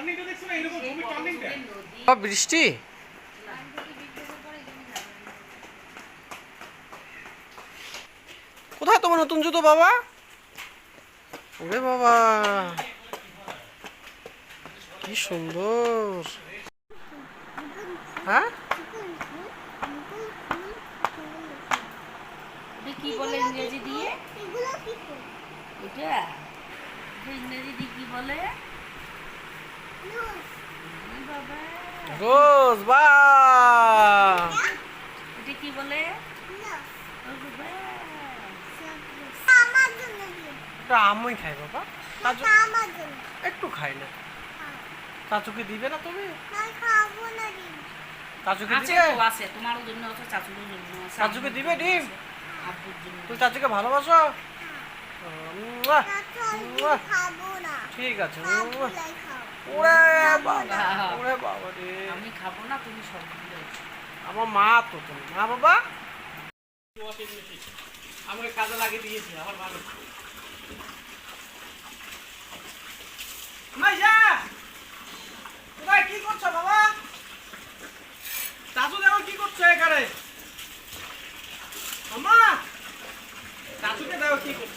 টার্নিংটা দেখছ না? এরকম জমির টার্নিংটা বাবা, বৃষ্টি? কোথায় তোমার নতুন জুতো বাবা? ওরে বাবা। কি সুন্দর। হ্যাঁ? কি বলে ইংরেজি দিয়ে? এগুলো কি ফুল? এটা? এটা ইংরেজি দিয়ে কি বলে? বাবা বা এটা কি বলে খাই বাবা জন্য। একটু খাই না। চাচুকে দিবে না তুমি না, খাব না চাচুকে দিবে আছে তোমারও জন্য আছে চাচুরও জন্য আছে চাচুকে দিবে ডিম? তুই চাচুকে ভালোবাসো। ঠিক আছে। ওরে বাবা ওরে বাবা রে। আমি খাব না তুমি সব আমার মা তো তুমি। মা বাবা? আমাকে কাজে লাগিয়ে দিয়েছি আমার ভালো মাইয়া কোথায় কি করছ বাবা চাচু দেখো কি করছ এখানে আমা চাচুকে দেখো কি করছ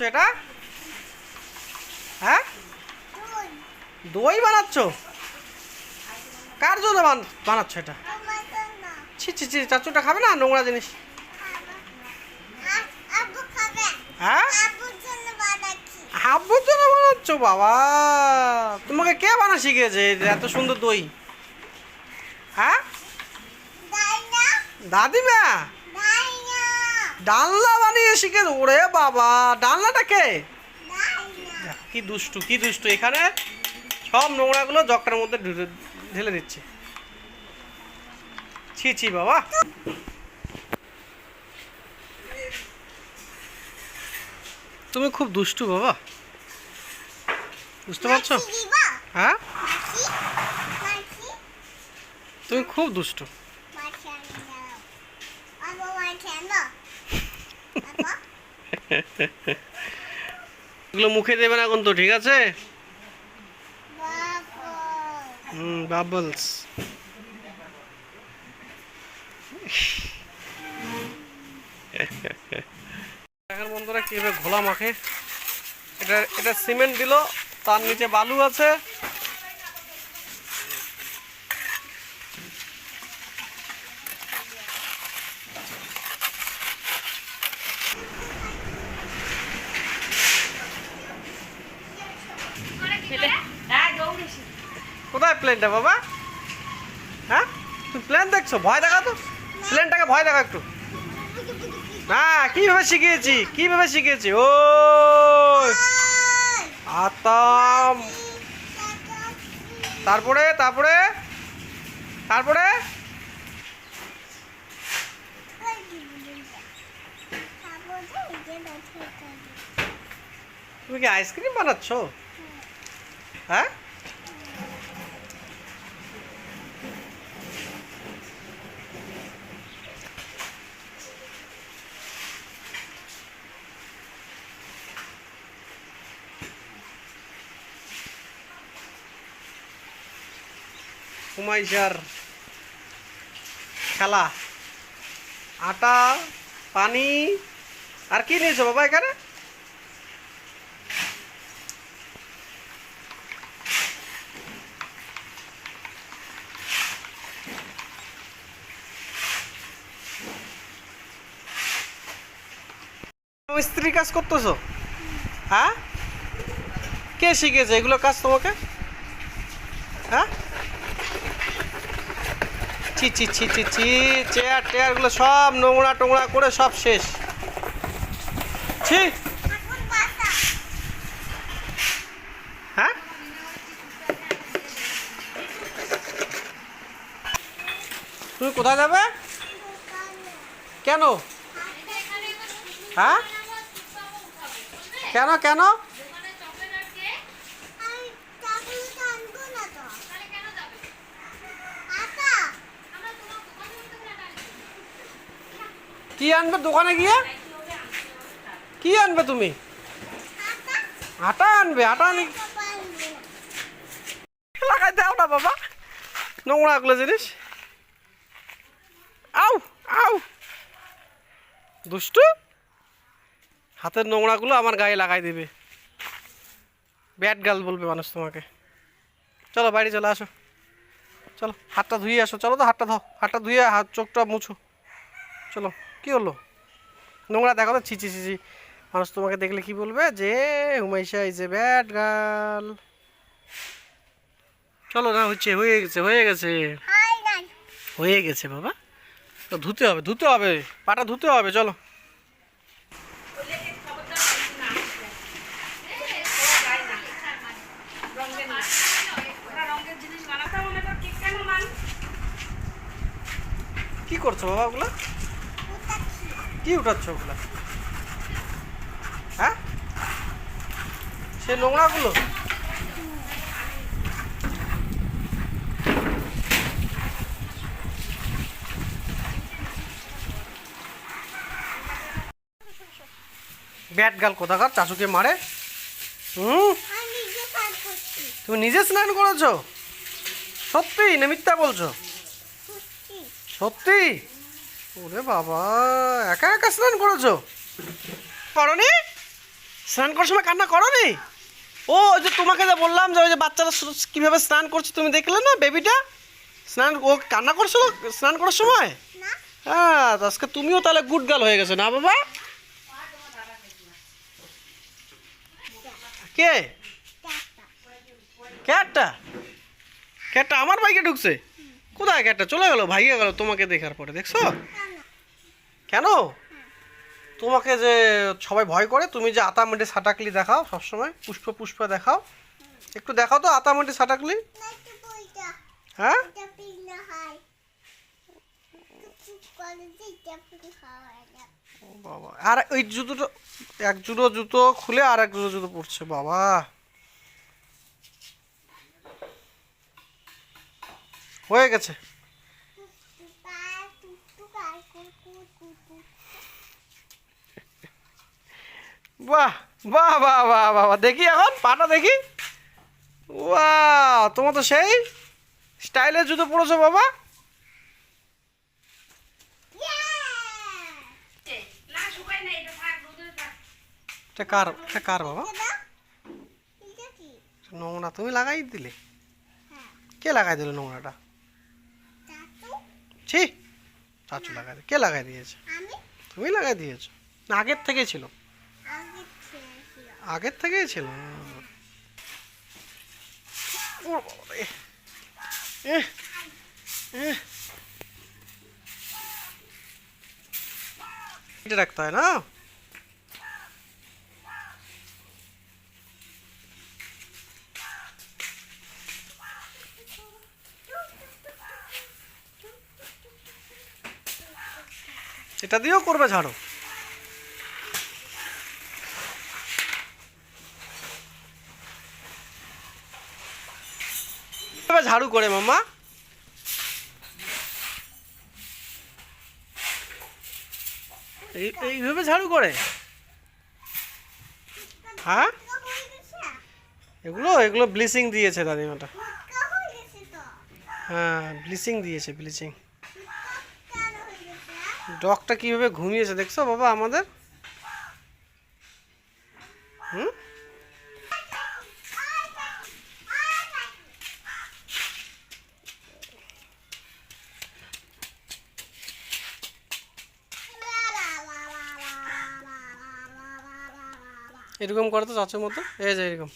বানাচ্ছ এটা হ্যাঁ দই। বানাচ্ছ কার জন্য বান- বানাচ্ছ এটা ছি ছি ছি চাচুটা খাবে না নোংরা জিনিস। হ্যাঁ আব্বুর জন্য বানাচ্ছি। বাবা তোমাকে কে বানা শিখিয়েছে এত সুন্দর দই হ্যাঁ? দাদিমা? ডালনা বানিয়ে শিখে ওরে বাবা ডালনাটা কে? কি দুষ্টু কি দুষ্টু এখানে সব নোংরাগুলো জগটার মধ্যে ঢেলে- দিচ্ছে। ছি ছি বাবা। তুমি খুব দুষ্টু বাবা। বুঝতে পারছ? হ্যাঁ? তুমি খুব দুষ্টু মাছি আনি দাও। আব্বু মাছি আনো। আব্বু? এগুলো মুখে দেবে না কিন্তু ঠিক আছে? এখন বন্ধুরা কীভাবে ঘোলা মাখে? এটা এটা সিমেন্ট দিল, তার নিচে বালু আছে হ্যাঁ দৌড়েছি কোথায় প্লেনটা বাবা। হ্যাঁ? তুমি প্লেন দেখছ? ভয় দেখা তো। প্লেনটাকে ভয় দেখা একটু। হ্যাঁ কীভাবে শিখিয়েছি? কীভাবে শিখিয়েছি? ও! আতাম। তারপরে তারপরে তারপরে। তুমি কি আইসক্রিম বানাচ্ছ? হ্যাঁ? হুমাইশার খেলা। আটা, পানি, আর কি নিয়েছো বাবা এখানে? স্ত্রী কাজ করতেছো? হ্যাঁ? কে শিখেছে এগুলো কাজ তোমাকে? হ্যাঁ? ছি ছি ছি ছি ছি চেয়ার টেয়ারগুলো সব নোংরা টোংরা করে সব শেষ। ছি। হ্যাঁ? তুমি কোথায় যাবে? কেন? হ্যাঁ? কেন কেন আমি চাকরি আনব না তো আটা কি আনবে দোকানে গিয়ে? কি আনবে তুমি? আটা আনবে, আটা আনি লাগাই দাও না বাবা। নোংরা এগুলো জিনিস। আউ আউ। দুষ্টু, হাতের নোংরাগুলো আমার গায়ে লাগাই দিবে। ব্যাট গাল বলবে মানুষ তোমাকে। চলো বাড়ি চলে আসো। চলো, হাতটা ধুয়ে আসো। চলো তো হাতটা ধো, হাতটা ধুয়ে হাত চোখটা মুছো। চলো। কি হলো? নোংরা দেখো তো ছিচি ছিচি মানুষ তোমাকে দেখলে কি বলবে? যে Humaisha is a bad girl চলো না, হচ্ছে, হয়ে গেছে হয়ে গেছে। হয়ে গেছে বাবা। তো ধুতে হবে ধুতে হবে। পাটা ধুতে হবে, চলো। কি করছ বাবা ওগুলা? কি উঠাচ্ছ ওগুলা? হ্যাঁ? সে নোংরাগুলো? ব্যাট গাল কোথাকার? চাচুকে মারে? হুম? তুমি নিজে স্নান করেছ? সত্যি না মিথ্যা বলছো? সত্যি? ওরে বাবা একা একা স্নান করেছ? করনি? স্নান করার সময় কান্না করনি? ও ওই যে তোমাকে যে বললাম যে ওই যে বাচ্চারা কীভাবে স্নান করছে তুমি দেখলে না বেবিটা? স্নান ও কান্না করছিল স্নান করার সময়? হ্যাঁ আজকে তুমিও তাহলে গুড গার্ল হয়ে গেছো না বাবা? কে? ক্যাটটা? ক্যাটটা আমার বাইকে ঢুকছে? কোথায় ক্যাটটা? চলে গেল ভাইয়া গেল তোমাকে দেখার পরে দেখছ? কেন? তোমাকে যে সবাই ভয় করে, তুমি যে আতামেটে সাটাকলি দেখাও সবসময়, পুষ্প পুষ্প দেখাও। একটু দেখাও তো আতামেটে সাটাকলি। হ্যাঁ? বাবা, আর ওই জুতোটা, এক জুতো জুতো খুলে আর এক জুতো জুতো পড়ছে বাবা। হয়ে গেছে। বাহ বাহ বাহ বাহ বাহ। দেখি এখন পাটা দেখি। বাহ তোমার তো সেই স্টাইলের জুতো পড়েছো বাবা। কার কার বাবা? নোংরা তুমি লাগাই দিলে। হ্যাঁ। কে লাগাই দিলে নোংরাটা? ছি। চাচু লাগাই কে লাগাই দিয়েছে? আমি? তুমি লাগাই দিয়েছ। না আগের থেকে ছিল। আগে ছিল। আগের থেকেই ছিল? রাখতে হয় না? এটা দিয়েও করবে ঝাড়ু। ঝাড়ু করে মামা এই এইভাবে ঝাড়ু করে। হ্যাঁ? এগুলো এগুলো ব্লিচিং দিয়েছে দাদিমাটা। হয়ে ব্লিচিং দিয়েছে ব্লিচিং। ডগটা কীভাবে ঘুমিয়েছে দেখছ বাবা আমাদের? হুম? এরকম করে তো চাচুর মতো। এই যে এরকম।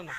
করো না।